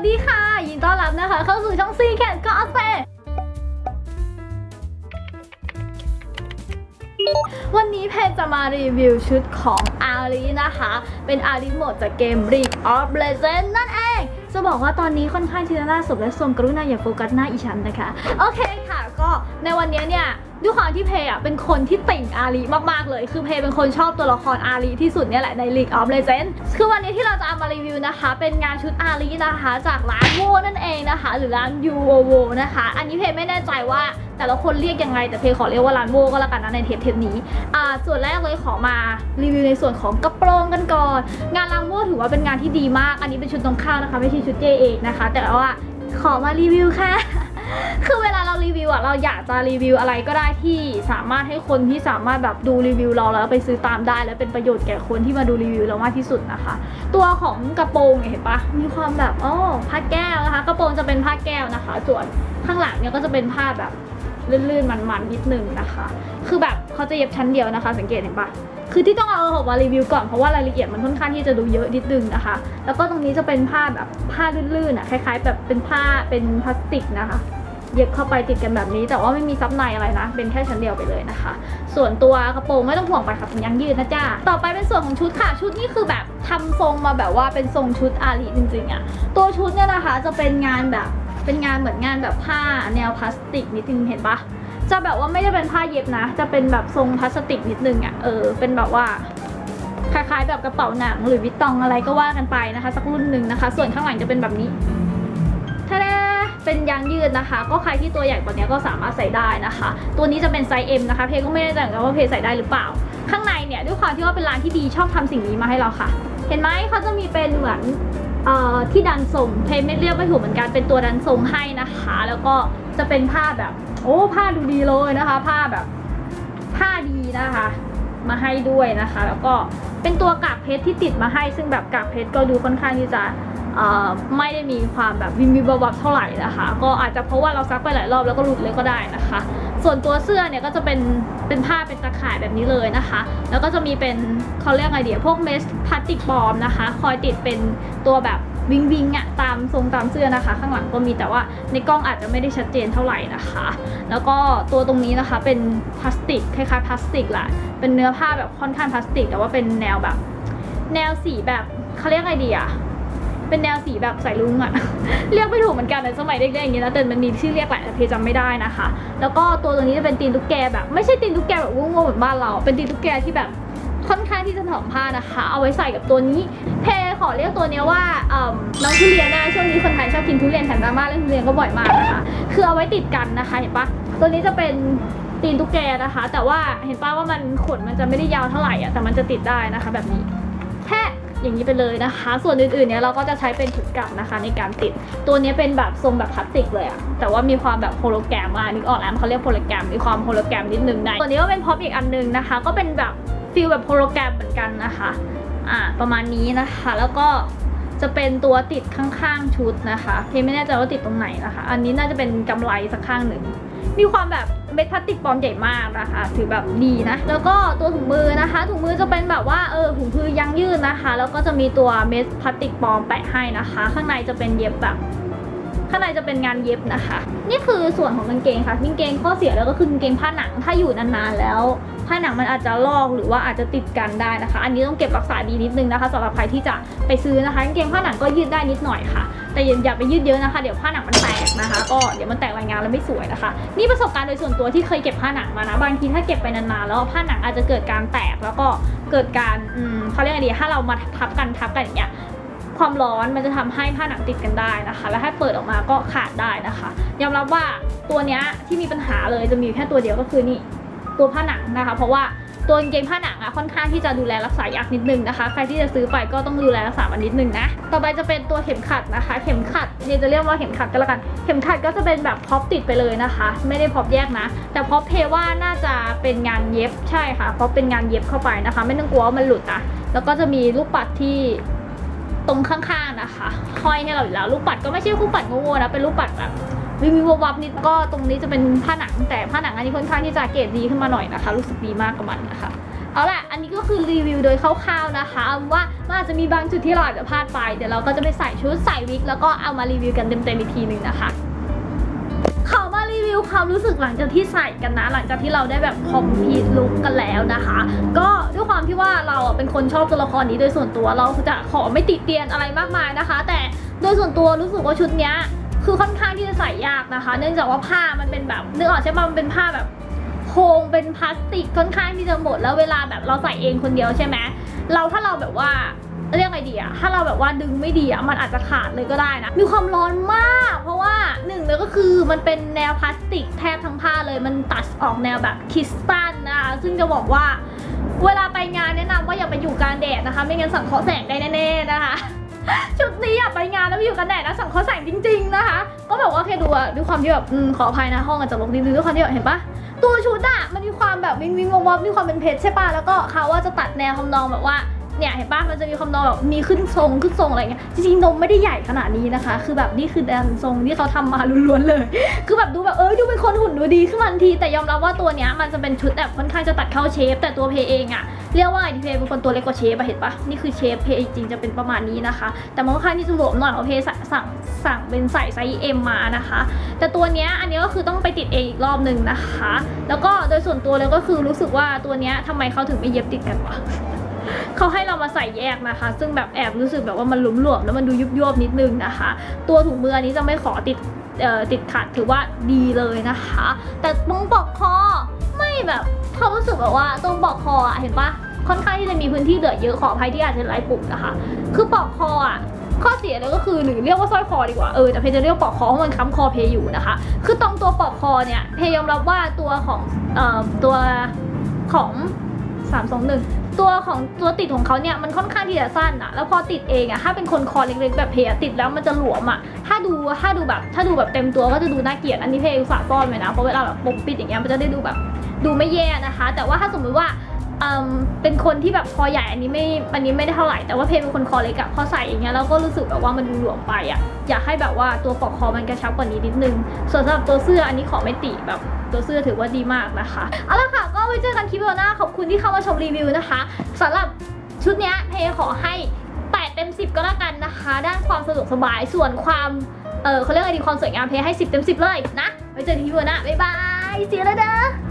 วัสดีค่ะ ยินดีต้อนรับนะคะ เข้าสู่ช่องซีแคทก็อสเซวันนี้เพจจะมารีวิวชุดของอารีนะคะ เป็นอารีโหมดจากเกม League of Legends นั่นเอง จะบอกว่าตอนนี้ค่อนข้างที่จะน่าสบและทรงกรุณาอย่าโฟกัสหน้าอีฉันนะคะ โอเค ก็ในวันนี้เนี่ยด้วยความที่เพย์อะเป็นคนที่ติ่งอารีมากๆเลย คือเพย์เป็นคนชอบตัวละครอารีที่สุดเนี่ยแหละใน League of Legends คือวันนี้ที่เราจะเอามารีวิวนะคะ เป็นงานชุดอารีนะคะ จากร้านโวนั่นเองนะคะ หรือร้านยูโวโวนะคะ อันนี้เพย์ไม่แน่ใจว่าแต่ละคนเรียกยังไง แต่เพย์ขอเรียกว่าร้านโวก็แล้วกันนะในเทปเทปนี้อ่าส่วนแรกเลยขอมารีวิวในส่วนของกระโปรงกันก่อน งานรางโวถือว่าเป็นงานที่ดีมาก อันนี้เป็นชุดตรงข้าวนะคะ ไม่ใช่ชุดเจเองนะคะ แต่ว่าขอมารีวิวค่ะ คือเวลาเรารีวิวอะเราอยากจะรีวิวอะไรก็ได้ที่สามารถให้คนที่สามารถแบบดูรีวิวเราแล้วไปซื้อตามได้ และเป็นประโยชน์แก่คนที่มาดูรีวิวเรามากที่สุดนะคะ ตัวของกระโปรงเนี่ยเห็นปะมีความแบบอ๋อผ้าแก้วนะคะ กระโปรงจะเป็นผ้าแก้วนะคะ ส่วนข้างหลังเนี่ยก็จะเป็นผ้าแบบลื่นๆมันๆนิดนึงนะคะ คือแบบเขาจะเย็บชั้นเดียวนะคะ สังเกตเห็นปะคือที่ต้องเอาออกมารีวิวก่อนเพราะว่ารายละเอียดมันค่อนข้างที่จะดูเยอะนิดนึงนะคะ แล้วก็ตรงนี้จะเป็นผ้าแบบผ้าลื่นๆอะคล้าย ๆ แบบเป็นผ้าเป็นพลาสติกนะคะ เย็บเข้าไปติดกันแบบนี้ แต่ว่าไม่มีซับในอะไรนะ เป็นแค่ชั้นเดียวไปเลยนะคะ ส่วนตัวกระโปรงไม่ต้องห่วงไปค่ะเป็นยังยืดนะจ๊ะต่อไปเป็นส่วนของชุดค่ะ ชุดนี่คือแบบทำทรงมาแบบว่าเป็นทรงชุดอาลีจริงๆอะตัวชุดเนี่ยนะคะจะเป็นงานแบบเป็นงานเหมือนงานแบบผ้าแนวพลาสติกนิดนึงเห็นปะจะแบบว่าไม่ได้เป็นผ้าเย็บนะ จะเป็นแบบทรงพลาสติกนิดนึงอะเออเป็นแบบว่าคล้ายๆแบบกระเป๋าหนังหรือวิตตองอะไรก็ว่ากันไปนะคะ สักรุ่นหนึ่งนะคะ ส่วนข้างหลังจะเป็นแบบนี้ เป็นยางยืดนะคะ ก็ใครที่ตัวใหญ่กว่านี้ก็สามารถใส่ได้นะคะ ตัวนี้จะเป็นไซส์ M นะคะ เพก็ไม่แน่ใจเหมือนกันว่าเพใส่ได้หรือเปล่า ข้างในเนี่ยด้วยความที่ว่าเป็นร้านที่ดีชอบทำสิ่งนี้มาให้เราค่ะ เห็นไหมเขาจะมีเป็นเหมือนเอ่อที่ดันทรงเพไม่เรียกไม่ถูกเหมือนกันเป็นตัวดันทรงให้นะคะ แล้วก็จะเป็นผ้าแบบ โอ้ผ้าดูดีเลยนะคะ ผ้าแบบผ้าดีนะคะ มาให้ด้วยนะคะ แล้วก็ เป็นตัวกากเพชรที่ติดมาให้ ซึ่งแบบกากเพชรก็ดูค่อนข้างที่จะไม่ได้มีความแบบวิมวิบวับเท่าไหร่นะคะ ก็อาจจะเพราะว่าเราซักไปหลายรอบแล้วก็หลุดเลยก็ได้นะคะ ส่วนตัวเสื้อเนี่ยก็จะเป็นเป็นผ้าเป็นตะข่ายแบบนี้เลยนะคะ แล้วก็จะมีเป็นเขาเรียกไงเดียพวกเมสพลาสติกปลอมนะคะ คอยติดเป็นตัวแบบ วิงวิงอะตามทรงตามเสื้อนะคะ ข้างหลังก็มีแต่ว่าในกล้องอาจจะไม่ได้ชัดเจนเท่าไหร่นะคะ แล้วก็ตัวตรงนี้นะคะเป็นพลาสติกคล้ายๆพลาสติกแหละเป็นเนื้อผ้าแบบค่อนข้างพลาสติก แต่ว่าเป็นแนวแบบ แนวสีแบบเขาเรียกไงดีอะเป็นแนวสีแบบใส่ลุงอะเรียกไม่ถูกเหมือนกันในสมัยเด็กๆอย่างนี้นะแต่มันมีชื่อเรียกแหละแต่เพจำไม่ได้นะคะ แล้วก็ตัวตรงนี้จะเป็นตีนตุ๊กแกแบบไม่ใช่ตีนตุ๊กแกแบบงงๆเหมือนบ้านเรา เป็นตีนตุ๊กแกที่แบบค่อนข้างที่จะถอมผ้านะคะ เอาไว้ใส่กับตัวนี้เพ ขอเรียกตัวเนี้ยว่าเอิ่มน้องทุเรียนนะช่วงนี้คนไทยชอบกินทุเรียนแถมดราม่าเรื่องทุเรียนก็บ่อยมากนะคะคือเอาไว้ติดกันนะคะเห็นปะตัวนี้จะเป็นตีนตุ๊กแกนะคะ แต่ว่าเห็นปะว่ามันขนมันจะไม่ได้ยาวเท่าไหร่อะแต่มันจะติดได้นะคะ แบบนี้แค่อย่างนี้ไปเลยนะคะ ส่วนอื่นๆเนี่ยเราก็จะใช้เป็นถุงกลับนะคะ ในการติดตัวนี้เป็นแบบทรงแบบพลาสติกเลยอะแต่ว่ามีความแบบโฮโลแกรมมานึกออกแล้วเขาเรียกโฮโลแกรมมีความโฮโลแกรมนิดนึงในตัวนี้ก็เป็นพ็อปอีกอันนึงนะคะ ก็เป็นแบบฟิลแบบโฮโลแกรมเหมือนกันนะคะ อ่าประมาณนี้นะคะ แล้วก็จะเป็นตัวติดข้างๆชุดนะคะเพไม่แน่ใจว่าติดตรงไหนนะคะ อันนี้น่าจะเป็นกำไรสักข้างหนึ่ง มีความแบบเม็ดพลาสติกปลอมใหญ่มากนะคะถือแบบดีนะ แล้วก็ตัวถุงมือนะคะ ถุงมือจะเป็นแบบว่าเออถุงมือยางยืดนะคะ แล้วก็จะมีตัวเม็ดพลาสติกปลอมแปะให้นะคะ ข้างในจะเป็นเย็บแบบข้างในจะเป็นงานเย็บนะคะ นี่คือส่วนของกางเกงค่ะกางเกงข้อเสียแล้วก็คือกางเกงผ้าหนังถ้าอยู่นานๆแล้ว ผ้าหนังมันอาจจะลอกหรือว่าอาจจะติดกันได้นะคะ อันนี้ต้องเก็บรักษาดีนิดนึงนะคะสำหรับใครที่จะไปซื้อนะคะกางเกงผ้าหนังก็ยืดได้นิดหน่อยค่ะ แต่อย่าไปยืดเยอะนะคะ เดี๋ยวผ้าหนังมันแตกนะคะ ก็เดี๋ยวมันแตกรายงานแล้วไม่สวยนะคะ นี่ประสบการณ์โดยส่วนตัวที่เคยเก็บผ้าหนังมานะ บางทีถ้าเก็บไปนานๆแล้วผ้าหนังอาจจะเกิดการแตกแล้วก็เกิดการอืมเขาเรียกอะไรดีถ้าเรามาทับกันทับกันอย่างเงี้ยความร้อนมันจะทำให้ผ้าหนังติดกันได้นะคะ และถ้าเปิดออกมาก็ขาดได้นะคะยอมรับว่าตัวเนี้ยที่มีปัญหาเลยจะมีแค่ตัวเดียวก็คือนี่ ตัวผ้าหนังนะคะ เพราะว่าตัวกางเกงผ้าหนังอะค่อนข้างที่จะดูแลรักษายากนิดนึงนะคะ ใครที่จะซื้อไปก็ต้องดูแลรักษามันนิดนึงนะ ต่อไปจะเป็นตัวเข็มขัดนะคะ เข็มขัดเนี่ยจะเรียกว่าเข็มขัดก็แล้วกัน เข็มขัดก็จะเป็นแบบพ็อปติดไปเลยนะคะ ไม่ได้พ็อปแยกนะ แต่พ็อปเพว่าน่าจะเป็นงานเย็บใช่ค่ะเพราะเป็นงานเย็บเข้าไปนะคะ ไม่ต้องกลัวว่ามันหลุดนะแล้วก็จะมีลูกปัดที่ตรงข้างๆนะคะห้อยให้เราอยู่แล้วลูกปัดก็ไม่ใช่ลูกปัดโง่ๆนะเป็นลูกปัดแบบ วิววิววับนิดก็ตรงนี้จะเป็นผ้าหนังแต่ผ้าหนังอันนี้ค่อนข้างที่จะเกรดดีขึ้นมาหน่อยนะคะ รู้สึกดีมากกับมันนะคะเอาล่ะ อันนี้ก็คือรีวิวโดยคร่าวๆนะคะว่ามันอาจจะมีบางจุดที่เราอาจจะพลาดไป เดี๋ยวเราก็จะไปใส่ชุดใส่วิกแล้วก็เอามารีวิวกันเต็มๆอีกทีหนึ่งนะคะขอมารีวิวความรู้สึกหลังจากที่ใส่กันนะ หลังจากที่เราได้แบบคอมพลีทลุกกันแล้วนะคะ ก็ด้วยความที่ว่าเราเป็นคนชอบตัวละครนี้โดยส่วนตัวเราจะขอไม่ติเตียนอะไรมากมายนะคะ แต่โดยส่วนตัวรู้สึกว่าชุดเนี้ย คือค่อนข้างที่จะใส่ยากนะคะ เนื่องจากว่าผ้ามันเป็นแบบนึกออกใช่ปะมันเป็นผ้าแบบโครงเป็นพลาสติกค่อนข้างที่จะหมดแล้วเวลาแบบเราใส่เองคนเดียวใช่ไหมเราถ้าเราแบบว่าเรียกไงดีอะถ้าเราแบบว่าดึงไม่ดีอะมันอาจจะขาดเลยก็ได้นะ มีความร้อนมาก เพราะว่าหนึ่งเลยก็คือมันเป็นแนวพลาสติกแทบทั้งผ้าเลย มันตัดออกแนวแบบคริสตัลนะคะ ซึ่งจะบอกว่า เวลาไปงานแนะนำว่าอย่าไปอยู่กลางแดดนะคะ ไม่งั้นสังเคราะห์แสงได้แน่ๆนะคะ อยู่กันแดดนะสั่งเขาใส่จริง ๆนะคะ ก็แบบว่าแค่ดูอะด้วยความที่แบบอืมขออภัยนะห้องอาจจะลกนิดนึงด้วยความที่แบบเห็นปะตัวชุดอะมันมีความแบบวิงวิงวอมวอมีความเป็นเพชรใช่ปะแล้วก็เขาว่าจะตัดแนวทำนองแบบว่า เนี่ยเห็นปะมันจะมีความนองแบบมีขึ้นทรงขึ้นทรงอะไรเงี้ยจริงๆนมไม่ได้ใหญ่ขนาดนี้นะคะ คือแบบนี่คือแดนทรงที่เขาทำมาล้วนๆเลย คือแบบดูแบบเออดูเป็นคนหุ่นดูดีขึ้นมาทันที แต่ยอมรับว่าตัวเนี้ยมันจะเป็นชุดแบบค่อนข้างจะตัดเข้าเชฟ แต่ตัวเพเองอะเรียกว่าไงดีเพเป็นคนตัวเล็กกว่าเชฟอะเห็นปะนี่คือเชฟเพจริงจะเป็นประมาณนี้นะคะ แต่มันค่อนข้างที่จะหลวมหน่อยเพราะเพสั่งสั่งสั่งเป็นใส่ไซส์เอ็มมานะคะ แต่ตัวเนี้ยอันนี้ก็คือต้องไปติดเองอีกรอบหนึ่งนะคะ แล้วก็โดยส่วนตัวเลยก็คือรู้สึกว่าตัวเนี้ยทำไมเขาถึงไม่เย็บติดกันวะ เขาให้เรามาใส่แยกนะคะ ซึ่งแบบแอบรู้สึกแบบว่ามันหลวมแล้วมันดูยุบยบนิดนึงนะคะ ตัวถุงมืออันนี้จะไม่ขอติดติดขัดถือว่าดีเลยนะคะ แต่ตรงปอกคอไม่แบบเขารู้สึกแบบว่าตรงปอกคออะเห็นปะค่อนข้างที่จะมีพื้นที่เหลือเยอะขออภัยที่อาจจะไร้ปุ่มนะคะ คือปอกคออะข้อเสียเลยก็คือหรือเรียกว่าสร้อยคอดีกว่า เออแต่เพจะเรียกปอกคอเพราะมันค้ำคอเพอยู่นะคะ คือตรงตัวปอกคอเนี่ยเพยอมรับว่าตัวของเอ่อตัวของ 3 2 1 ตัวของตัวติดของเขาเนี่ยมันค่อนข้างที่จะสั้นอะแล้วพอติดเองอะถ้าเป็นคนคอเล็กๆแบบเพยติดแล้วมันจะหลวมอะถ้าดูถ้าดูแบบถ้าดูแบบเต็มตัวก็จะดูน่าเกลียดอันนี้เพอุตส่าห์ซ่อนไว้นะเพราะเวลาแบบปกปิดอย่างเงี้ยมันจะได้ดูแบบดูไม่แย่นะคะ แต่ว่าถ้าสมมติว่า อิ่มเป็นคนที่แบบคอใหญ่อันนี้ไม่ อันนี้ไม่ได้เท่าไหร่ แต่ว่าเพเป็นคนคอเล็กอะพอใส่อย่างเงี้ยเราก็รู้สึกแบบว่ามันดูหลวมไปอะอยากให้แบบว่าตัวปลอกคอมันกระชับกว่านี้นิดนึง ส่วนสำหรับตัวเสื้ออันนี้ขอไม่ติแบบตัวเสื้อถือว่าดีมากนะคะ เอาละค่ะ ก็ไว้เจอกันคลิปหน้า ขอบคุณที่เข้ามาชมรีวิวนะคะสำหรับชุดเนี้ยเพขอให้8เต็ม10ก็แล้วกันนะคะ ด้านความสะดวกสบาย ส่วนความ เออเขาเรียกอะไรดีความสวยงามเพให้10เต็ม10เลยนะ ไว้เจอกันคลิปหน้า บ๊ายบาย see you later